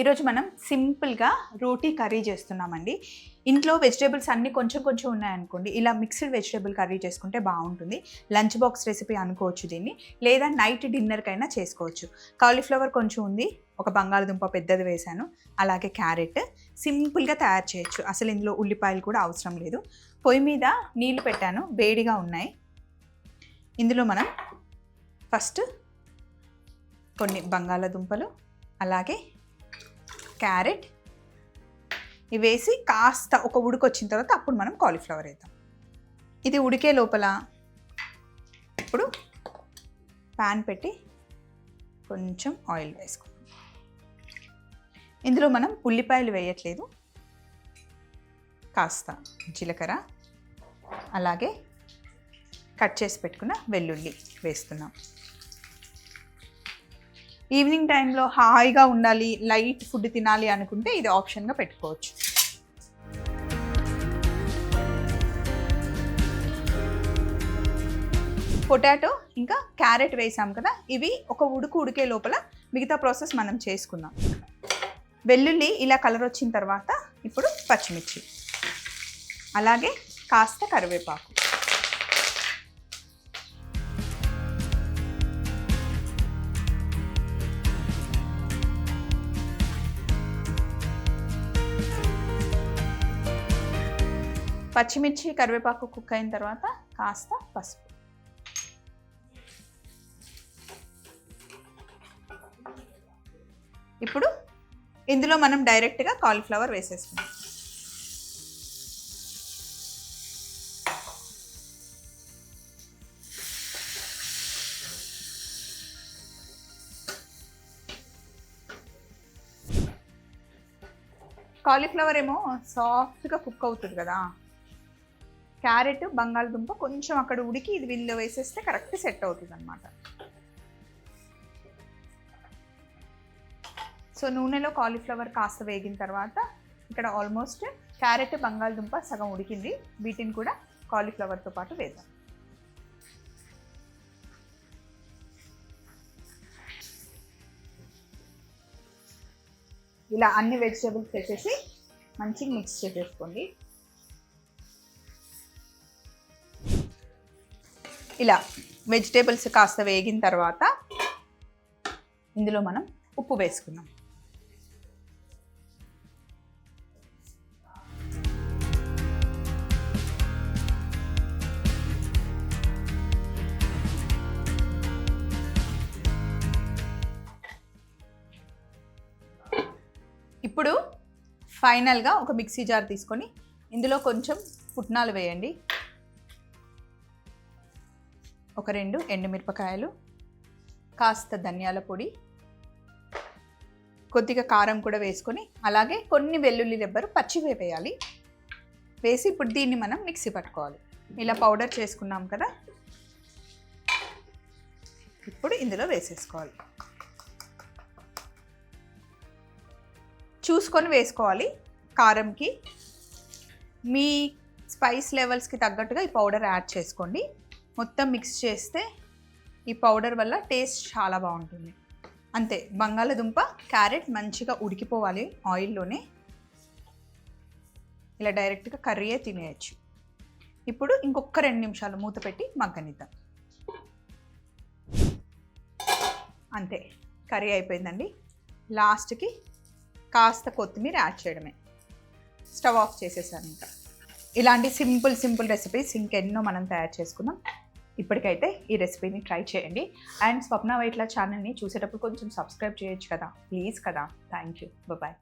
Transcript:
ఈరోజు మనం సింపుల్గా రోటీ కర్రీ చేస్తున్నామండి. ఇంట్లో వెజిటేబుల్స్ అన్నీ కొంచెం కొంచెం ఉన్నాయనుకోండి ఇలా మిక్స్డ్ వెజిటేబుల్ కర్రీ చేసుకుంటే బాగుంటుంది. లంచ్ బాక్స్ రెసిపీ అనుకోవచ్చు దీన్ని లేదా నైట్ డిన్నర్కైనా చేసుకోవచ్చు. కాలీఫ్లవర్ కొంచెం ఉంది ఒక బంగాళదుంప పెద్దది వేశాను అలాగే క్యారెట్. సింపుల్గా తయారు చేయొచ్చు అసలు ఇందులో ఉల్లిపాయలు కూడా అవసరం లేదు. పొయ్యి మీద నీళ్ళు పెట్టాను వేడిగా ఉన్నాయి. ఇందులో మనం ఫస్ట్ కొన్ని బంగాళదుంపలు అలాగే క్యారెట్ ఇవి వేసి కాస్త ఒక ఉడికొచ్చిన తర్వాత అప్పుడు మనం కాలీఫ్లవర్ వేద్దాం. ఇది ఉడికే లోపల ఇప్పుడు ప్యాన్ పెట్టి కొంచెం ఆయిల్ వేసుకుందాం. ఇందులో మనం ఉల్లిపాయలు వేయట్లేదు. కాస్త జీలకర్ర అలాగే కట్ చేసి పెట్టుకున్న వెల్లుల్లి వేస్తున్నాం. ఈవినింగ్ టైంలో హాయిగా ఉండాలి లైట్ ఫుడ్ తినాలి అనుకుంటే ఇది ఆప్షన్గా పెట్టుకోవచ్చు. పొటాటో ఇంకా క్యారెట్ వేసాం కదా ఇవి ఒక ఉడుకు ఉడికే లోపల మిగతా ప్రాసెస్ మనం చేసుకుందాం. వెల్లుల్లి ఇలా కలర్ వచ్చిన తర్వాత ఇప్పుడు పచ్చిమిర్చి. అలాగే కాస్త కరివేపాకు. పచ్చిమిర్చి కరివేపాకు కుక్ అయిన తర్వాత కాస్త పసుపు. ఇప్పుడు ఇందులో మనం డైరెక్ట్గా కాలీఫ్లవర్ వేసేసుకుందాం. కాలీఫ్లవర్ ఏమో సాఫ్ట్గా కుక్ అవుతుంది కదా. క్యారెట్ బంగాళదుంప కొంచెం అక్కడ ఉడికి ఇది వీళ్ళు వేసేస్తే కరెక్ట్ సెట్ అవుతుంది అనమాట సో నూనెలో కాలీఫ్లవర్ కాస్త వేగిన తర్వాత ఇక్కడ ఆల్మోస్ట్ క్యారెట్ బంగాళదుంప సగం ఉడికింది. వీటిని కూడా కాలీఫ్లవర్తో పాటు వేద్దాం. ఇలా అన్ని వెజిటేబుల్స్ వేసేసి మంచిగా మిక్స్ చేసేసుకోండి. ఇలా వెజిటేబుల్స్ కాస్త వేగిన తర్వాత ఇందులో మనం ఉప్పు వేసుకున్నాం ఇప్పుడు ఫైనల్గా ఒక మిక్సీ జార్ తీసుకొని ఇందులో కొంచెం పుట్నాలు వేయండి. ఒక రెండు ఎండుమిరపకాయలు కాస్త ధనియాల పొడి కొద్దిగా కారం కూడా వేసుకొని అలాగే కొన్ని వెల్లుల్లి రెబ్బరు పచ్చి వేపేయాలి. వేసి ఇప్పుడు దీన్ని మనం మిక్సీ పట్టుకోవాలి. ఇలా పౌడర్ చేసుకున్నాం కదా? ఇప్పుడు ఇందులో వేసేసుకోవాలి. చూసుకొని వేసుకోవాలి కారంకి. మీ స్పైస్ లెవెల్స్కి తగ్గట్టుగా ఈ పౌడర్ యాడ్ చేసుకోండి. మొత్తం మిక్స్ చేస్తే ఈ పౌడర్ వల్ల టేస్ట్ చాలా బాగుంటుంది. అంతే బంగాళదుంప క్యారెట్ మంచిగా ఉడికిపోవాలి ఆయిల్లోనే ఇలా డైరెక్ట్గా కర్రీయే తినేయచ్చు. ఇప్పుడు ఇంకొక రెండు నిమిషాలు మూత పెట్టి మగ్గనిద్దాం. అంతే కర్రీ అయిపోయిందండి. లాస్ట్కి కాస్త కొత్తిమీర యాడ్ చేయడమే. స్టవ్ ఆఫ్ చేసేసాను ఇంకా. ఇలాంటి సింపుల్ సింపుల్ రెసిపీస్ ఇంకెన్నో మనం తయారు చేసుకుందాం. ఇప్పటికైతే ఈ రెసిపీని ట్రై చేయండి. అండ్ స్వప్న వైట్ల ఛానల్ని చూసేటప్పుడు కొంచెం సబ్స్క్రైబ్ చేయొచ్చు కదా. ప్లీజ్ కదా. Thank you bye